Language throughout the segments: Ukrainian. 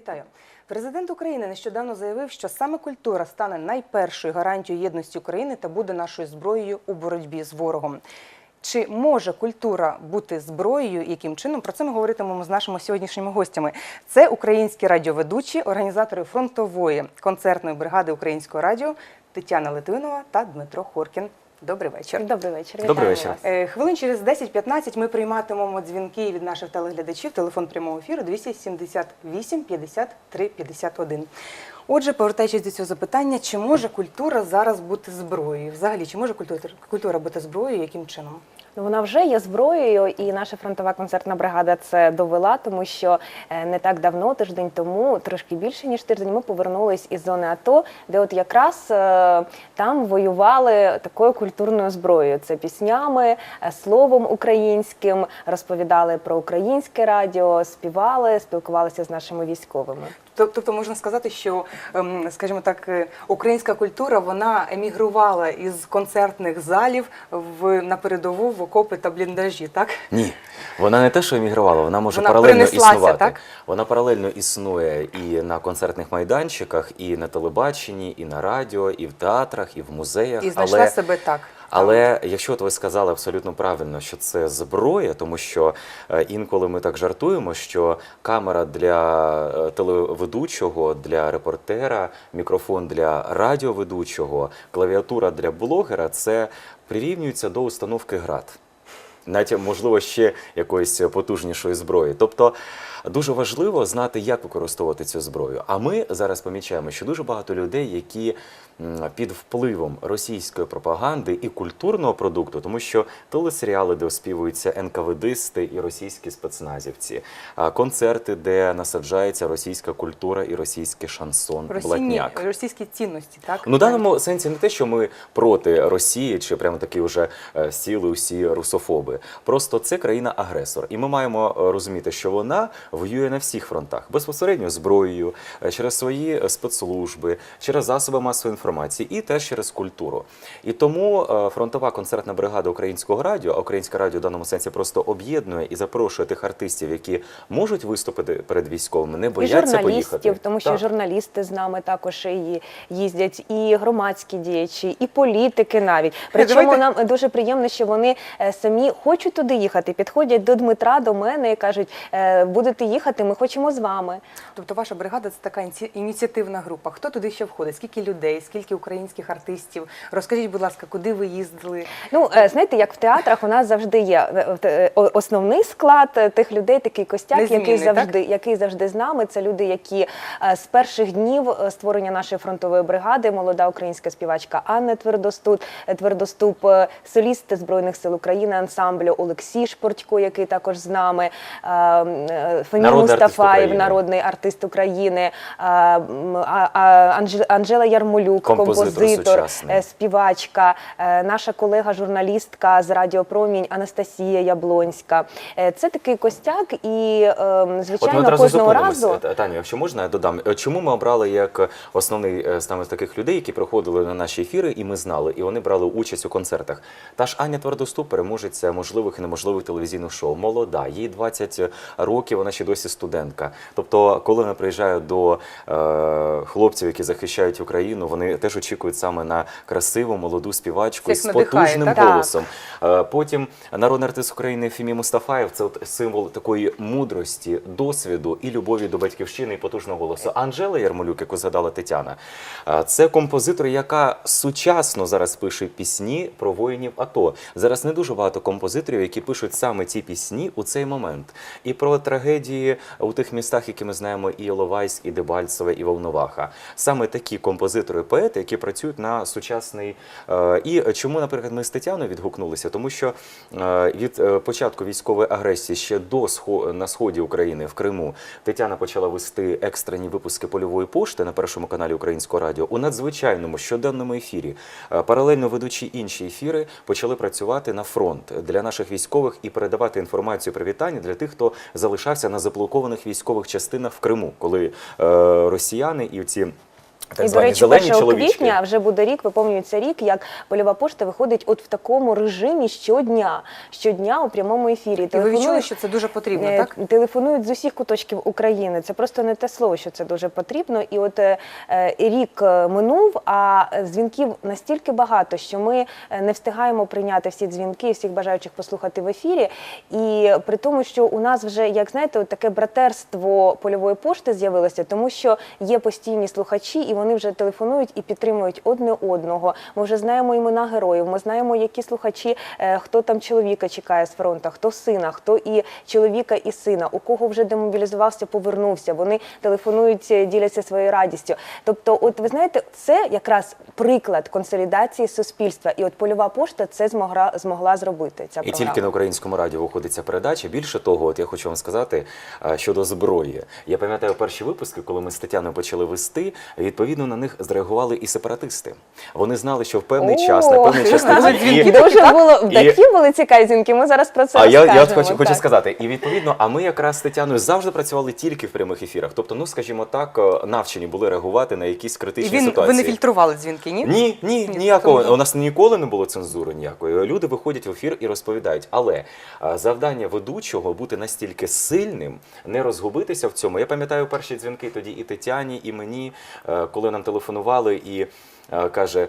Вітаю. Президент України нещодавно заявив, що саме культура стане найпершою гарантією єдності України та буде нашою зброєю у боротьбі з ворогом. Чи може культура бути зброєю? Яким чином про це ми говоритимемо з нашими сьогоднішніми гостями? Це українські радіоведучі, організатори фронтової концертної бригади українського радіо Тетяна Литвинова та Дмитро Хоркін. Добрий вечір. Добрий вечір. Добрий вечір. Е, Хвилин через 10-15 ми прийматимемо дзвінки від наших телеглядачів. Телефон прямого ефіру 278 53 51. Отже, повертаючись до цього запитання, чи може культура зараз бути зброєю? Взагалі, чи може культура, культура бути зброєю? Яким чином? Ну, Вона вже є зброєю, і наша фронтова концертна бригада це довела, тому що е, не так давно, тиждень тому, трошки більше ніж тиждень, ми повернулись із зони АТО, де от якраз е, там воювали такою культурною зброєю. Це піснями, е, словом українським, розповідали про українське радіо, співали, спілкувалися з нашими військовими. Тоб- Тобто можна сказати, що, ем, скажімо так, е, українська культура вона емігрувала із концертних залів в на передову в окопи та бліндажі, так? Ні, вона не те, що емігрувала, вона може Вона паралельно існувати. так? Вона паралельно існує і на концертних майданчиках, і на телебаченні, і на радіо, і в театрах, і в музеях. І знайшла але... себе так. Але якщо от ви сказали абсолютно правильно, що це зброя, тому що е, інколи ми так жартуємо, що камера для е, телеведучого, для репортера, мікрофон для радіоведучого, клавіатура для блогера це прирівнюється до установки град. Навіть, можливо, ще якоїсь потужнішої зброї. Тобто дуже важливо знати, як використовувати цю зброю. А ми зараз помічаємо, що дуже багато людей, які під впливом російської пропаганди і культурного продукту, тому що телесеріали, де оспівуються НКВДисти і російські спецназівці, концерти, де насаджається російська культура і російський шансон, блатняк. російські цінності, так? Ну, в даному сенсі не те, що ми проти Росії, чи прямо такі вже е, сіли усі русофоби. Просто це країна-агресор, і ми маємо е, розуміти, що вона воює на всіх фронтах безпосередньо зброєю, е, через свої е, спецслужби, через засоби масової інформації і теж через культуру. І тому е, фронтова концертна бригада українського радіо, а українське радіо в даному сенсі просто об'єднує і запрошує тих артистів, які можуть виступити перед військовими, не І бояться журналістів, поїхати. тому що Так. журналісти з нами також і їздять, і громадські діячі, і політики навіть. Причому Давайте- нам дуже приємно, що вони самі хочуть туди їхати, підходять до Дмитра, до мене і кажуть, «Е, будете їхати, ми хочемо з вами. Тобто ваша бригада це така ініці- ініціативна група. Хто туди ще входить? Скільки людей, скільки українських артистів? Розкажіть, будь ласка, куди ви їздили? Ну, е, знаєте, як в театрах у нас завжди є е, е, о- основний склад е, тих людей, такий костяк, Незмінний, який завжди, який завжди з нами. Це люди, які е, з перших днів е, створення нашої фронтової бригади, молода українська співачка Анна Твердоступ, е, Твердоступ, е, солісти Збройних сил України, ансамблю Олексій Шпортько, який також з нами, е, е, Фемі Народний Мустафаєв, народний артист України, Анжела Ярмолюк, Композитор композитор, е, співачка, е, наша колега-журналістка з Радіо Промінь Анастасія Яблонська. Е, Це такий костяк, і От ми звичайно одразу кожного разу. Та- Таню, якщо можна, я додам. Чому ми обрали як основний саме з таких людей, які приходили на наші ефіри, і ми знали, і вони брали участь у концертах. Та ж Аня Твердоступ, переможеця можливих і неможливих телевізійних шоу. Молода, їй 20 років, вона ще досі студентка. Тобто, коли вона приїжджає до е, хлопців, які захищають Україну, вони теж очікують саме на красиву молоду співачку Всіх з надихає, потужним так? голосом. Е, Потім народний артист України Фімі Мустафаєв це от символ такої мудрості, досвіду і любові до батьківщини і потужного голосу. Анжела Ярмолюк, яку згадала Тетяна, е, це композитор, яка сучасно зараз пише пісні про воїнів АТО. Зараз не дуже багато композиторів, які пишуть саме ці пісні у цей момент. І про трагедії у тих містах, які ми знаємо, і Іловайськ, і Дебальцеве, і Волноваха. Саме такі композитори, поети, які працюють на сучасний. е, І чому, наприклад, ми з Тетяною відгукнулися? Тому що е, від е, початку військової агресії ще до на сході України в Криму Тетяна почала вести екстрені випуски польової пошти на першому каналі Українського радіо у надзвичайному щоденному ефірі. Паралельно ведучи інші ефіри, почали працювати на фронт для наших військових і передавати інформацію привітання для тих, хто залишався на заблокованих військових частинах в Криму, коли е, росіяни і ці Так і, до речі, зелені 1 чоловічки. квітня вже буде рік, виповнюється рік, як польова пошта виходить от в такому режимі щодня, щодня у прямому ефірі. І ви відчули, що це дуже потрібно, Е, так? Телефонують з усіх куточків України. Це просто не те слово, що це дуже потрібно. І от е, е, рік е, минув, а дзвінків настільки багато, що ми е, не встигаємо прийняти всі дзвінки, всіх бажаючих послухати в ефірі. І при тому, що у нас вже, як знаєте, от таке братерство польової пошти з'явилося, тому що є постійні слухачі, і вони вже телефонують і підтримують одне одного. Ми вже знаємо імена героїв. Ми знаємо, які слухачі, е, хто там чоловіка чекає з фронту, хто сина, хто і чоловіка, і сина, у кого вже демобілізувався, повернувся. Вони телефонують, е, діляться своєю радістю. Тобто, от ви знаєте, це якраз приклад консолідації суспільства. І от польова пошта це змогла змогла зробити. Ця І програма. тільки на українському радіо виходить ця передача. Більше того, от я хочу вам сказати щодо зброї. Я пам'ятаю перші випуски, коли ми з Тетяною почали вести. Відповідно на них зреагували і сепаратисти. Вони знали, що в певний О, час на серйозно? і- Дуже було такі були цікаві дзвінки. Ми зараз про це А я, я хочу, хочу сказати, і відповідно, а ми якраз з Тетяною завжди працювали тільки в прямих ефірах. Тобто, ну скажімо так, е, навчені були реагувати на якісь критичні він ситуації. ви не фільтрували дзвінки, ні? Ні, ні, Ні, ніякого. У нас ніколи не було цензури ніякої. Люди виходять в ефір і розповідають. Але завдання ведучого бути настільки сильним, не розгубитися в цьому. Я пам'ятаю перші дзвінки тоді і Тетяні, і мені, е, коли нам телефонували і е, каже.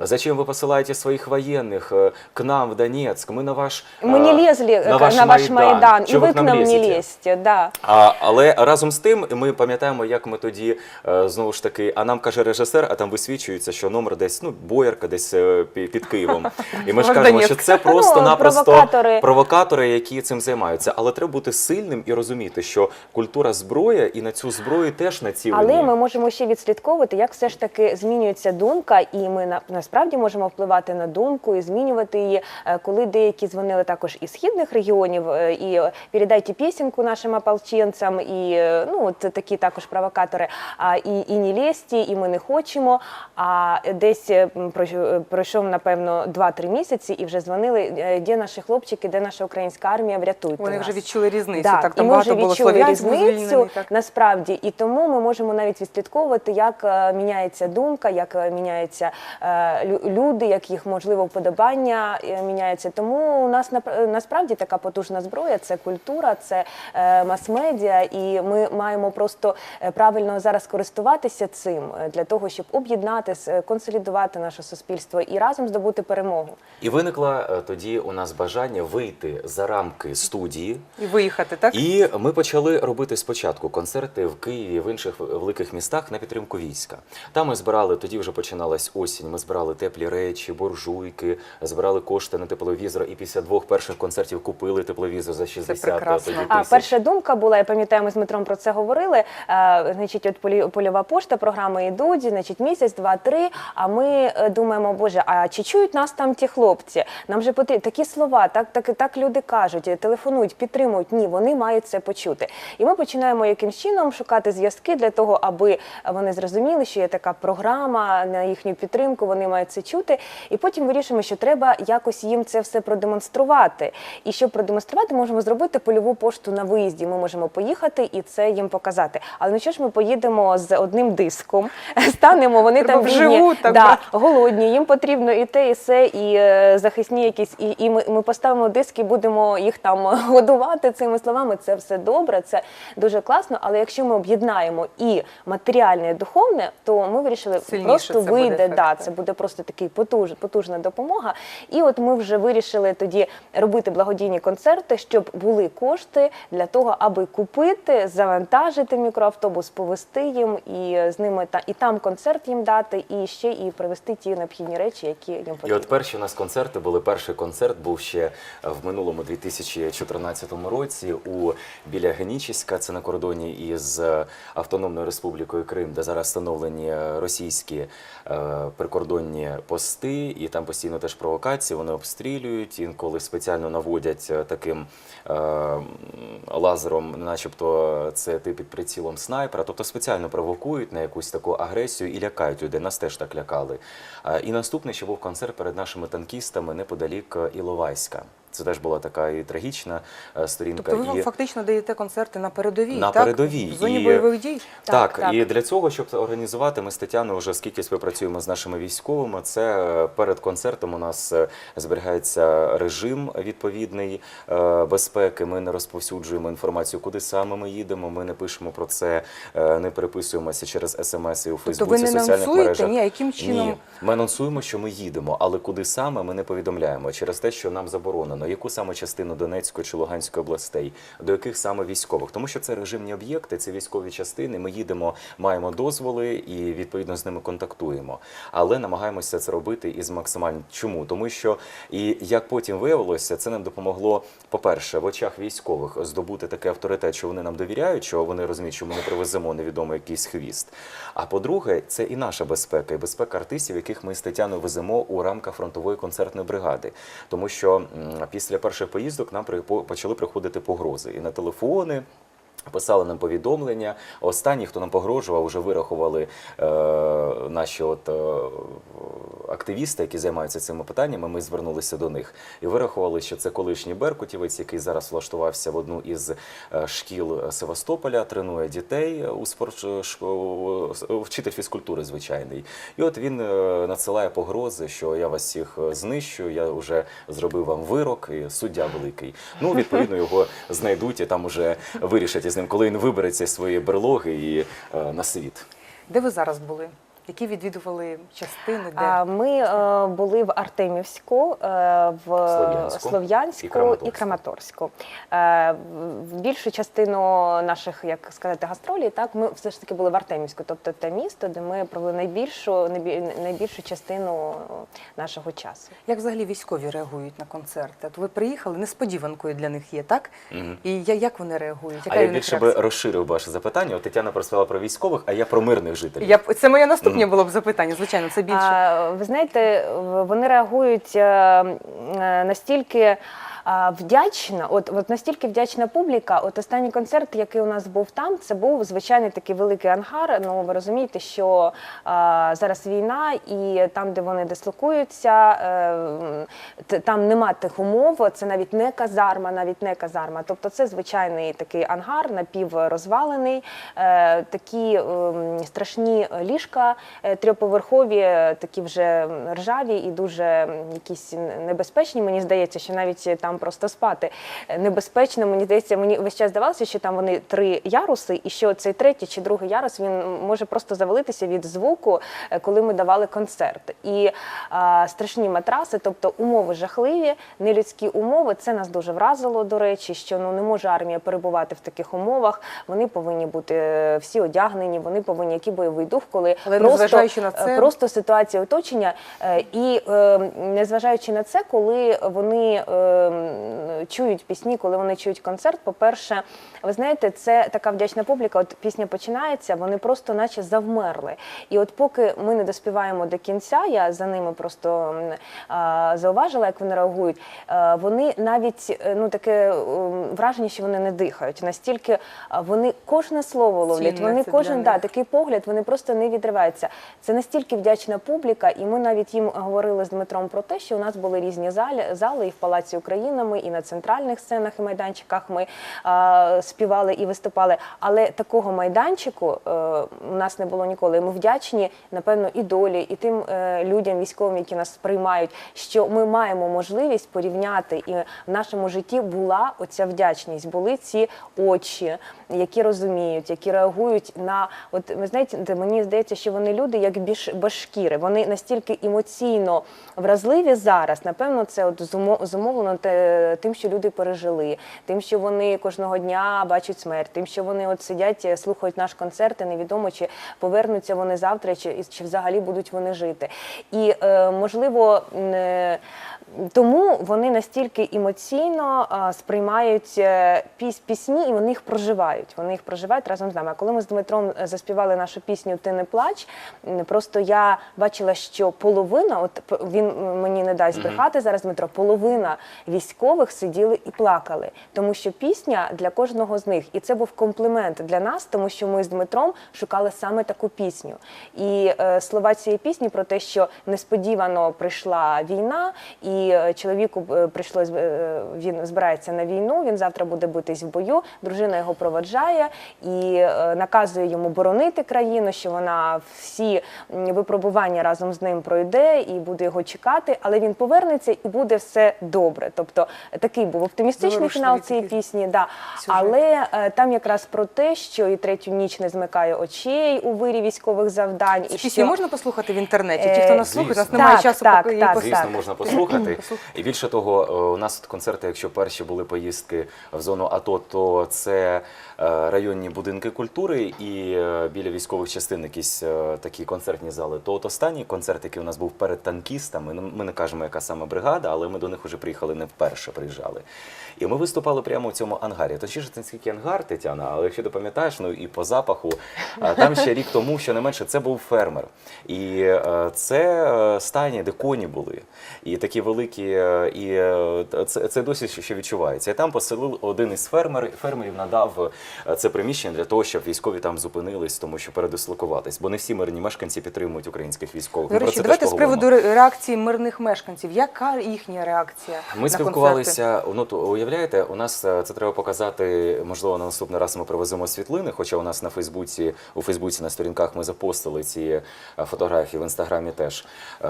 ем, Зачем вы посылаете своих военных э, к нам в Донецк? Мы на ваш Мы э, не лезли э, на ваш, Майдан, Чого и ви вы к нам не лізете? лезьте. Да. А, але разом з тим ми пам'ятаємо, як ми тоді е, знову ж таки, а нам каже режисер, а там висвічується, що номер десь ну боярка, десь е, пі- під Києвом. І ми ж кажемо, Донецьк. що це просто-напросто провокатори. провокатори, які цим займаються. Але треба бути сильним і розуміти, що культура зброя і на цю зброю теж націлені. Але ми можемо ще відслідковувати, як все ж таки змінюється думка, і ми на насправді можемо впливати на думку і змінювати її. Е, Коли деякі дзвонили також із східних регіонів, е, і передайте пісеньку нашим ополченцям, і е, ну от такі також провокатори. А і, і не лєсті, і ми не хочемо. А десь пройшов- напевно 2-3 місяці, і вже дзвонили, де наші хлопчики, де наша українська армія, врятуйте Вони нас. вже відчули різницю. Да, Так, і там ми багато вже відчули різницю насправді, і тому ми можемо навіть відслідковувати, як міняється думка, як міняються лю- люди, як їх можливо вподобання е, міняється. Тому у нас нап- насправді така потужна зброя це культура, це е, мас-медіа, і ми маємо просто е, правильно зараз користуватися цим е, для того, щоб об'єднати, консолідувати наше суспільство і разом здобути перемогу. І виникло е, тоді у нас бажання вийти за рамки студії. І виїхати, так? І ми почали робити спочатку концерти в Києві, в інших великих містах на підтримку війська. Там ми збирали, тоді вже починалась осінь. Ми збирали теплі речі, буржуйки, збирали кошти на тепловізор. І після двох перших концертів купили тепловізор за 60 прекрасно. тоді А тисяч. перша думка була, я пам'ятаю, ми з Дмитром про це говорили. Е, значить, от полі- польова пошта, програми йдуть, значить, місяць, два, три. А ми е, думаємо, боже, а чи чують нас там ті хлопці? Нам же потрібні такі слова, так, так, так люди кажуть, е, телефонують, підтримують. Ні, вони мають це почути. І ми починаємо якимсь чином шукати зв'язки для того, аби вони зрозуміли, що є така програма на їхню підтримку, вони мають це чути. І потім вирішимо, що треба якось їм це все продемонструвати. І щоб продемонструвати, можемо зробити польову пошту на виїзді. Ми можемо поїхати і це їм показати. Але ну що ж ми поїдемо з одним диском, станемо, вони Треба там вживу так да, голодні, їм потрібно і те, і все, і е, захисні якісь, і, і ми, ми поставимо диски, будемо їх там годувати цими словами. Це все добре, це дуже класно. Але якщо ми об'єднаємо і матеріальне, і духовне, то ми вирішили Сильніше просто це буде вийде. да, це буде просто такий потуж, потужна допомога. І от ми вже вирішили тоді робити благодійні концерти, щоб були кошти для того, аби купити, завантажити мікроавтобус, повезти їм і з ними та і там концерт їм дати, і ще і привезти ті необхідні речі, які їм І от перші у нас концерти були. Перший концерт був ще в минулому 2014 році у біля Генічеська, це на кордоні із е, Автономною Республікою Крим, де зараз встановлені е, російські е, прикордонні пости, і там постійно теж провокації. Вони обстрілюють, інколи спеціально наводять е, таким е, лазером, начебто це ти під прицілом снайпера, тобто спеціально провокують на якусь таку агресію і лякають людей. Нас теж так лякали. Е, І наступний ще був концерт перед нашими танкістами неподалік е, Іловайська. Це теж була така і трагічна е, сторінка. Тобто ви і... фактично даєте концерти на передовій, На так? передовій. в зоні І- бойових дій. Так, Так, так. і для цього, щоб організувати, ми з Тетяною вже скільки співпрацюємо з нашими військовими. Це е, перед концертом у нас е, зберігається режим відповідний безпеки. Ми не розповсюджуємо інформацію, куди саме ми їдемо. Ми не пишемо про це, не переписуємося через смс і у Тобто Фейсбуці, ви не соціальних мережах. ні, яким чином? Ні, ми анонсуємо, що ми їдемо, але куди саме ми не повідомляємо через те, що нам заборонено, яку саме частину Донецької чи Луганської областей, до яких саме військових, тому що це режимні об'єкти, це військові частини. Ми їдемо, маємо дозволи і відповідно з ними контактуємо. Але намагаємося це робити із максимально чому, тому що і як потім виявилося, це нам допомогло, по-перше, в очах військових здобути такий авторитет, що вони нам довіряють, що вони розуміють, що ми не привеземо невідомо якийсь хвіст. А по-друге, це і наша безпека, і безпека артистів, яких ми з Тетяною веземо у рамках фронтової концертної бригади. Тому що після перших поїздок нам почали приходити погрози і на телефони. Писали нам повідомлення. Останні, хто нам погрожував, вже вирахували е, наші от, е, активісти, які займаються цими питаннями. Ми звернулися до них і вирахували, що це колишній беркутівець, який зараз влаштувався в одну із е, шкіл Севастополя, тренує дітей у спорт вчитель фізкультури звичайний. І от він е, надсилає погрози, що я вас всіх е, знищу, я вже зробив вам вирок, і суддя великий. Ну, відповідно, його знайдуть і там уже вирішать із ним, коли він вибереться з своєї берлоги і е, на світ. Де ви зараз були? Які відвідували частини? Де? А, Ми е, були в Артемівську, е, в Слов'янську Слов'янську і і Краматорську. Краматорську. Е, в Більшу частину наших, як сказати, гастролей, так ми все ж таки були в Артемівську, тобто те місто, де ми провели найбільшу, найбі- найбільшу частину нашого часу. Як взагалі військові реагують на концерти? От ви приїхали, несподіванкою для них є, так? Мгм. І я- як вони реагують? Яка А я у них більше би реакція? розширив ваше запитання. От Тетяна розповіла про військових, а я про мирних жителів. Я б- це моє наступне було б запитання, звичайно, це більше. А, ви знаєте, вони реагують е, е, настільки. Вдячна, от, от настільки вдячна публіка. От останній концерт, який у нас був там, це був звичайний такий великий ангар. Ну ви розумієте, що а, зараз війна, і там, де вони дислокуються, е, там нема тих умов. Це навіть не казарма, навіть не казарма. Тобто, це звичайний такий ангар, напіврозвалений, е, такі ем, страшні ліжка е, трьохповерхові, е, такі вже ржаві і дуже якісь небезпечні. Мені здається, що навіть там просто спати е, небезпечно. Мені здається, мені весь час здавалося, що там вони три яруси, і що цей третій чи другий ярус він може просто завалитися від звуку, е, коли ми давали концерт. І а, страшні матраси, тобто умови жахливі, нелюдські умови. Це нас дуже вразило. До речі, що ну не може армія перебувати в таких умовах. Вони повинні бути е, всі одягнені, вони повинні який бойовий дух, коли Але просто, на е, це- просто ситуація оточення. Е, І е, незважаючи на це, коли вони е, чують пісні, коли вони чують концерт, по-перше, ви знаєте, це така вдячна публіка. От пісня починається, вони просто наче завмерли. І от поки ми не доспіваємо до кінця, я за ними просто а, зауважила, як вони реагують. е, Вони навіть е, ну таке враження, що вони не дихають. Настільки а, вони кожне слово ловлять. Цінне Вони кожен да, такий погляд, вони просто не відриваються. Це настільки вдячна публіка, і ми навіть їм говорили з Дмитром про те, що у нас були різні зали, зали і в Палаці України, ми, і на центральних сценах і майданчиках ми е, співали і виступали. Але такого майданчику е, у нас не було ніколи. Ми вдячні, напевно, і долі, і тим е, людям, військовим, які нас приймають, що ми маємо можливість порівняти, і в нашому житті була оця вдячність, були ці очі, які розуміють, які реагують на от ви знаєте, мені здається, що вони люди як біж без шкіри. Вони настільки емоційно вразливі зараз. Напевно, це от зумо- зумовлено тим, що люди пережили, тим, що вони кожного дня бачать смерть, тим, що вони от сидять, е, слухають наш концерт, і невідомо чи повернуться вони завтра, чи, чи взагалі будуть вони жити. І е, можливо. м, е, тому вони настільки емоційно сприймають е, піс, пісні і вони їх проживають. Вони їх проживають разом з нами. А коли ми з Дмитром е, заспівали нашу пісню Ти не плач, просто я бачила, що половина, от він мені не дасть брехати зараз, Дмитро, половина військових сиділи і плакали, тому що пісня для кожного з них, і це був комплімент для нас, тому що ми з Дмитром шукали саме таку пісню. І е, слова цієї пісні про те, що несподівано прийшла війна, і і е, чоловіку е, прийшлось е, він збирається на війну. Він завтра буде битись в бою. Дружина його проводжає і наказує йому боронити країну, що вона всі випробування разом з ним пройде і буде його чекати, але він повернеться і буде все добре. Тобто такий був оптимістичний фінал цієї пісні. Да. сюжет. Але там якраз про те, що і третю ніч не змикає очей у вирі військових завдань. Цю і пісню що... можна послухати в інтернеті? Ті, хто нас слухає, у нас немає Так, часу так, поки її так, послухати. Звісно, можна послухати. Послухати. І більше того, е, у нас концерти, якщо перші були поїздки в зону АТО, то це районні будинки культури і е, біля військових частин якісь е, такі концертні зали. То от останній концерт, який у нас був перед танкістами, ну, ми не кажемо, яка саме бригада, але ми до них вже приїхали не вперше приїжджали. І ми виступали прямо в цьому ангарі. Точніше, це не скільки ангар, Тетяна, але якщо ти пам'ятаєш, ну і по запаху, там ще рік тому, що не менше, це був фермер. І е, це е, стайні, де коні були. І такі великі, е, і е, це, це досі ще відчувається. І там поселив один із фермерів, фермерів надав е, це приміщення для того, щоб військові там зупинились, тому що передислокуватись. Бо не всі мирні мешканці підтримують українських військових. До речі, це давайте з приводу реакції мирних мешканців. Яка їхня реакція? Ми на спілкувалися. Ну то уявляєте, у нас е, це треба показати. Можливо, на наступний раз ми привеземо світлини. Хоча у нас на Фейсбуці, у Фейсбуці на сторінках ми запостили ці е, фотографії в інстаграмі. Теж Е,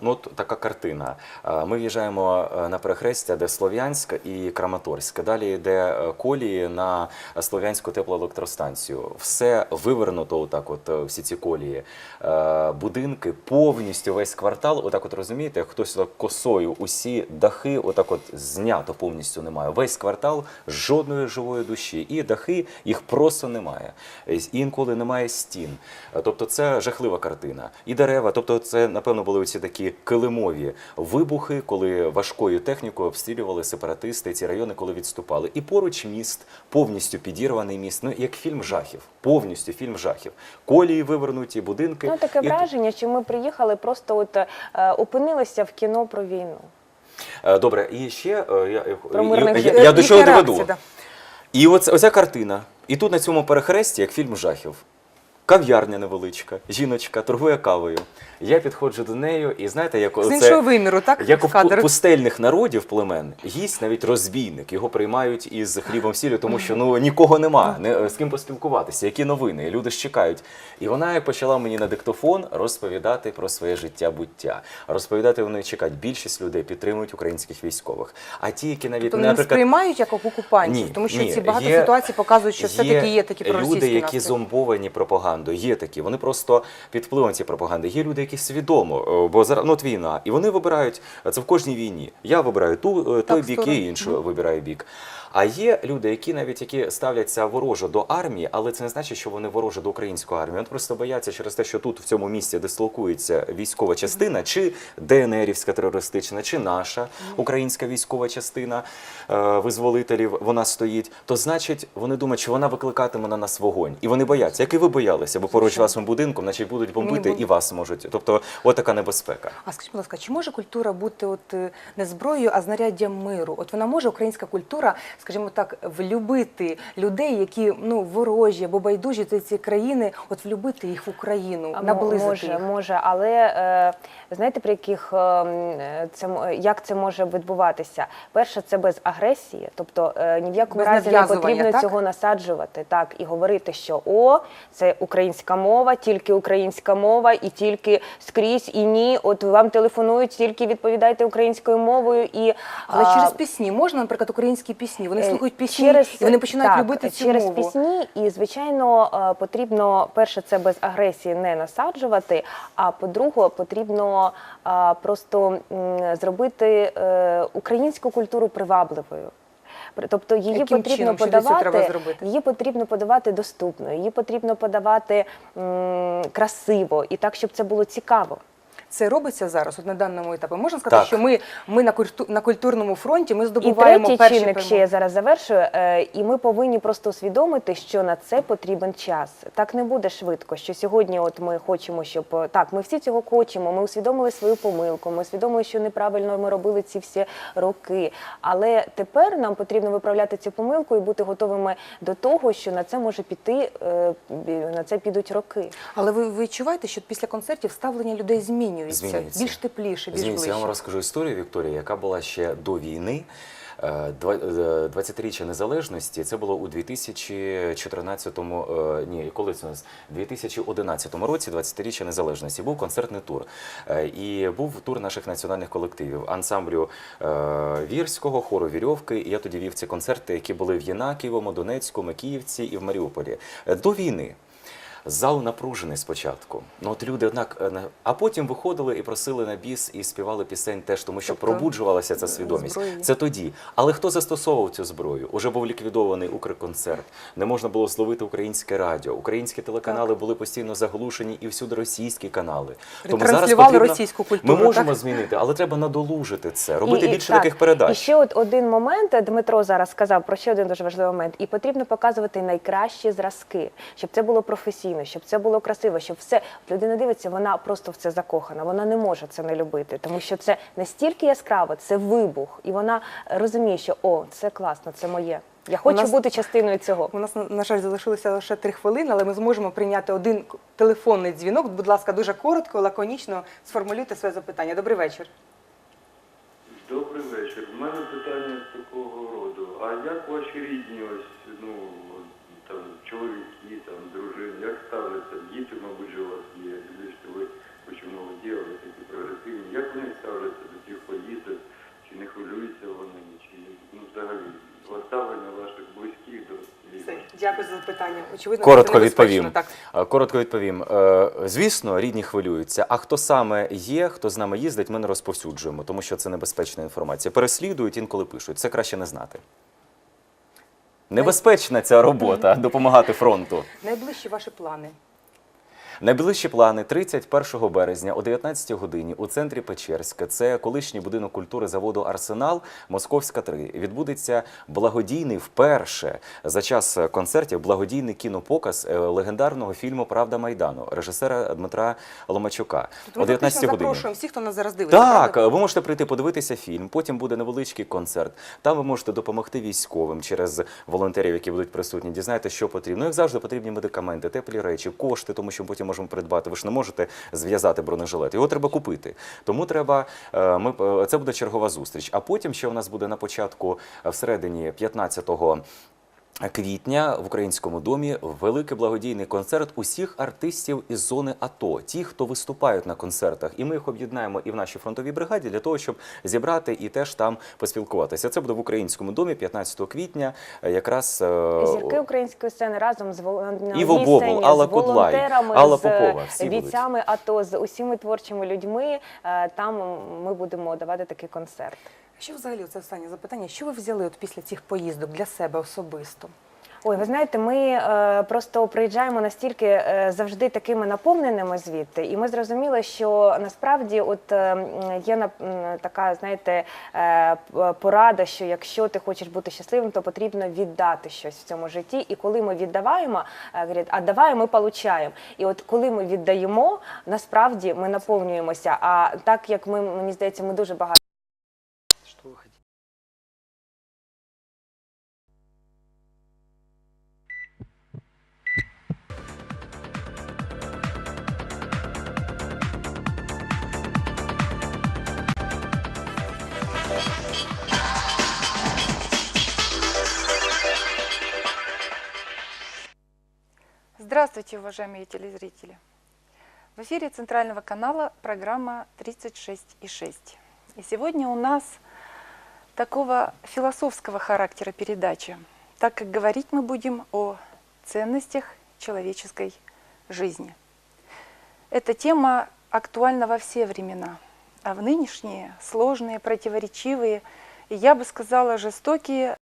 ну от така картина. Е, Ми в'їжджаємо е, на перехрестя, де Слов'янськ і Краматорськ. Далі йде е, колії на Слов'янську теплоелектростанцію. Все вивернуто, отак, от е, всі ці колії. Е, Будинки повністю весь квартал. Отак, от розумієте, хтось косою, усі дахи, отак, от знято повністю немає. Весь квартал жодної живої душі. І дахи їх просто немає. Е, інколи немає стін. Тобто це жахлива картина. І дерева, тобто це, напевно, були ці такі килимові вибухи, коли важкою технікою обстрілювали сепаратисти ці райони, коли відступали. І поруч міст, повністю підірваний міст, ну як фільм жахів, повністю фільм жахів. Колії вивернуті, будинки. Ну таке І- враження, що ми приїхали, просто от е, опинилися в кіно про війну. Е, Добре, і ще е, я, Про мирних я, жителів. я до чого доведу. да. І оця картина. І тут на цьому перехресті, як фільм жахів, кав'ярня невеличка, жіночка торгує кавою. Я підходжу до неї, і знаєте, як З іншого виміру, так? як у кадр? пустельних народів племен, гість навіть розбійник, його приймають із хлібом сіллю, тому що ну нікого нема, не з ким поспілкуватися, які новини, люди ж чекають. І вона як почала мені на диктофон розповідати про своє життя буття, розповідати вони чекають. Більшість людей підтримують українських військових. А ті, які навіть Тобто не сприймають як окупантів, ні, тому що ні, ці багато є- ситуацій показують, що все-таки є такі проросійські люди, які зомбовані пропагандою. Є такі. Вони просто під впливом цієї пропаганди. Є люди, які свідомо, е, бо зараз ну, от війна, і вони вибирають це в кожній війні. Я вибираю ту е, той Так, бік, і іншого вибираю бік. А є люди, які навіть які ставляться ворожо до армії, але це не значить, що вони ворожі до української армії. Вони просто бояться через те, що тут в цьому місці дислокується військова частина, чи ДНРівська терористична, чи наша українська військова частина е, визволителів. Вона стоїть. То значить, вони думають, що вона викликатиме на нас вогонь, і вони бояться. Як і ви боялися, бо поруч вашим будинком, значить будуть бомбити і вас можуть. Тобто, от така небезпека. А скажіть, будь ласка, чи може культура бути от е, не зброєю, а знаряддям миру? От вона може українська культура, скажімо так, влюбити людей, які ну ворожі або байдужі до цієї країни, от влюбити їх в Україну, наблизити може, їх? може, але е, знаєте, при яких е, це як це може відбуватися? Перше, це без агресії, тобто е, ні в якому Без разі не потрібно так? цього насаджувати, так і говорити, що о, це українська мова, тільки українська мова, і тільки скрізь, і ні. От вам телефонують, тільки відповідайте українською мовою і Але а, через пісні можна, наприклад, українські пісні. Вони Е, слухають пісні через- і вони починають так, любити цю через мову. пісні. І звичайно, е, потрібно перше це без агресії не насаджувати. А по-друге, потрібно е, просто зробити українську культуру привабливою. Тобто її Яким потрібно чином? Треба подавати, зробити? її потрібно подавати доступно, її потрібно подавати м, красиво і так, щоб це було цікаво. Це робиться зараз, от на даному етапі. Можна сказати, Так. що ми, ми на, культу, на культурному фронті ми І здобуваємо третій перші чинник ще я зараз завершую. е, І ми повинні просто усвідомити, що на це потрібен час. Так не буде швидко. Що сьогодні, от ми хочемо, щоб е, так, ми всі цього хочемо. Ми усвідомили свою помилку. Ми усвідомили, що неправильно ми робили ці всі роки. Але тепер нам потрібно виправляти цю помилку і бути готовими до того, що на це може піти е, на це підуть роки. Але ви ви відчуваєте, що після концертів ставлення людей змінюється? Змінюється? Змінюється. Більш тепліше, більш Змінюється. Я вам розкажу історію, Вікторія, яка була ще до війни. Е, два- е, 20-річчя незалежності це було у 2014 е, ні, коли це у нас 2011 році, 20-річчя незалежності. Був концертний тур. Е, І був тур наших національних колективів, ансамблю е, Вірського, хору Вірьовки. І я тоді вів ці концерти, які були в Єнакієвому, Донецьку, Макіївці і в Маріуполі. Е, До війни. Зал напружений спочатку. Ну от люди, однак, е, а потім виходили і просили на біс і співали пісень теж, тому що Тобто, пробуджувалася ця свідомість. зброєю. Це тоді. Але хто застосовував цю зброю? Уже був ліквідований Укрконцерт. Не можна було словити українське радіо. Українські телеканали були постійно заглушені і всюди російські канали. Ретранслювали російську культуру, Ми можемо так? змінити, але треба надолужити це, робити І- і більше так, таких передач. І ще от один момент Дмитро зараз сказав про ще один дуже важливий момент. І потрібно показувати найкращі зразки, щоб це було професійно, щоб це було красиво, щоб все людина дивиться, вона просто в це закохана. Вона не може це не любити, тому що це настільки яскраво, це вибух, і вона розуміє, що о, це класно, це моє. Я хочу нас- бути частиною цього. У нас, на- жаль, залишилося лише три хвилини, але ми зможемо прийняти один телефонний дзвінок. Будь ласка, дуже коротко, лаконічно сформулюйте своє запитання. Добрий вечір. Добрий вечір. У мене питання такого роду. А як ваші рідні, ось, ну, там, чоловіки, там, ставляться? Діти, мабуть, у вас є. Люди, що ви дуже много діяли, такі прогресивні. Як вони ставляться до цих поїздок? Чи не хвилюються вони? Чи, ну, взагалі, ставлення ваших близьких до дякую за запитання. Очевидно, Коротко це відповім. Так. Е, Коротко відповім. Е, Звісно, рідні хвилюються. А хто саме є, хто з нами їздить, ми не розповсюджуємо, тому що це небезпечна інформація. Переслідують, інколи пишуть. Це краще не знати. Небезпечна ця робота допомагати фронту. Найближчі ваші плани. Найближчі плани 31 березня о 19 годині у центрі Печерська. Це колишній будинок культури заводу Арсенал Московська 3. Відбудеться благодійний вперше за час концертів благодійний кінопоказ е, легендарного фільму Правда Майдану режисера Дмитра Ломачука Тобто ми о 19 фактично годині. запрошуємо всіх, хто нас зараз дивиться. Так, правда? ви можете прийти подивитися фільм. Потім буде невеличкий концерт. Там ви можете допомогти військовим через волонтерів, які будуть присутні. Дізнаєте, що потрібно. Як завжди, потрібні медикаменти, теплі речі, кошти, тому що потім можемо придбати. Ви ж не можете зв'язати бронежилет. Його треба купити. Тому треба. е, Ми е, це буде чергова зустріч. А потім ще у нас буде на початку е, всередині 15-го Квітня в українському домі великий благодійний концерт усіх артистів із зони АТО, ті, хто виступають на концертах, і ми їх об'єднаємо і в нашій фронтовій бригаді для того, щоб зібрати і теж там поспілкуватися. Це буде в українському домі 15 квітня. е, Якраз е, Зірки української сцени разом з одній Бобул, сцені, Алла волонтерами, Алла з Попова, всі бійцями АТО, з усіма творчими людьми. Е, Там ми будемо давати такий концерт. Що взагалі це останнє запитання? Що ви взяли от після цих поїздок для себе особисто? Ой, ви знаєте, ми е, просто приїжджаємо настільки е, завжди такими наповненими звідти, і ми зрозуміли, що насправді от е, є на- така, знаєте, е, порада, що якщо ти хочеш бути щасливим, то потрібно віддати щось в цьому житті. І коли ми віддаваємо, е, говорять, а давай ми получаємо. І от коли ми віддаємо, насправді ми наповнюємося. А так як ми, мені здається, ми дуже багато. Здравствуйте, уважаемые телезрители! В эфире Центрального канала программа 36,6. И сегодня у нас такого философского характера передача, так как говорить мы будем о ценностях человеческой жизни. Эта тема актуальна во все времена, а в нынешние сложные, противоречивые и, я бы сказала, жестокие